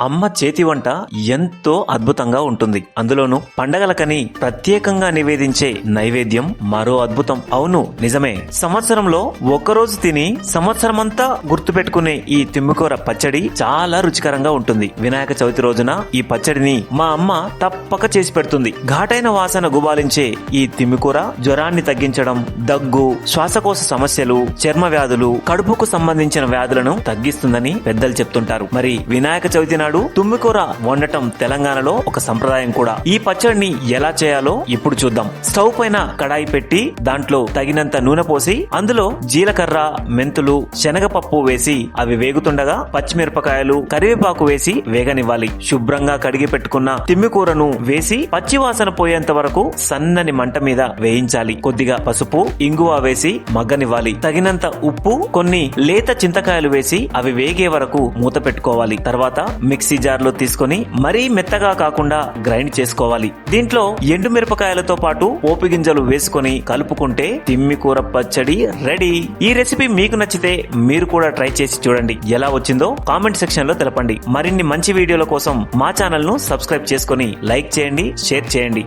అమ్మ చేతి వంట ఎంతో అద్భుతంగా ఉంటుంది. అందులోనూ పండగలకని ప్రత్యేకంగా నివేదించే నైవేద్యం మరో అద్భుతం. అవును నిజమే. సంవత్సరంలో ఒక్కరోజు తిని సంవత్సరమంతా గుర్తుపెట్టుకునే ఈ తిమ్మికూర పచ్చడి చాలా రుచికరంగా ఉంటుంది. వినాయక చవితి రోజున ఈ పచ్చడిని మా అమ్మ తప్పక చేసి పెడుతుంది. ఘాటైన వాసన గుబాలించే ఈ తిమ్మికూర జ్వరాన్ని తగ్గించడం దగ్గు శ్వాసకోశ సమస్యలు చర్మ వ్యాధులు కడుపుకు సంబంధించిన వ్యాధులను తగ్గిస్తుందని పెద్దలు చెప్తుంటారు. మరి వినాయక చవితి నాడు తుమ్మికూర వండటం తెలంగాణలో ఒక సంప్రదాయం కూడా. ఈ పచ్చడిని ఎలా చేయాలో ఇప్పుడు చూద్దాం. స్టవ్ పైన కడాయి పెట్టి దాంట్లో తగినంత నూనె పోసి అందులో జీలకర్ర మెంతులు శనగపప్పు వేసి అవి వేగుతుండగా పచ్చిమిరపకాయలు కరివేపాకు వేసి వేగనివ్వాలి. శుభ్రంగా కడిగి పెట్టుకున్న తిమ్మికూరను వేసి పచ్చివాసన పోయేంత వరకు సన్నని మంట మీద వేయించాలి. కొద్దిగా పసుపు ఇంగువ వేసి మగ్గనివ్వాలి. తగినంత ఉప్పు కొన్ని లేత చింతకాయలు వేసి అవి వేగే వరకు మూత పెట్టుకోవాలి. తర్వాత మిక్సీ జార్లో తీసుకొని మరీ మెత్తగా కాకుండా గ్రైండ్ చేసుకోవాలి. దీంట్లో ఎండు మిరపకాయలతో పాటు పోపు గింజలు వేసుకొని కలుపుకుంటే తిమ్మి కూర పచ్చడి రెడీ. ఈ రెసిపీ మీకు నచ్చితే మీరు కూడా ట్రై చేసి చూడండి. ఎలా వచ్చిందో కామెంట్ సెక్షన్లో తెలపండి. మరిన్ని మంచి వీడియోల కోసం మా ఛానల్ను సబ్స్క్రైబ్ చేసుకొని లైక్ చేయండి షేర్ చేయండి.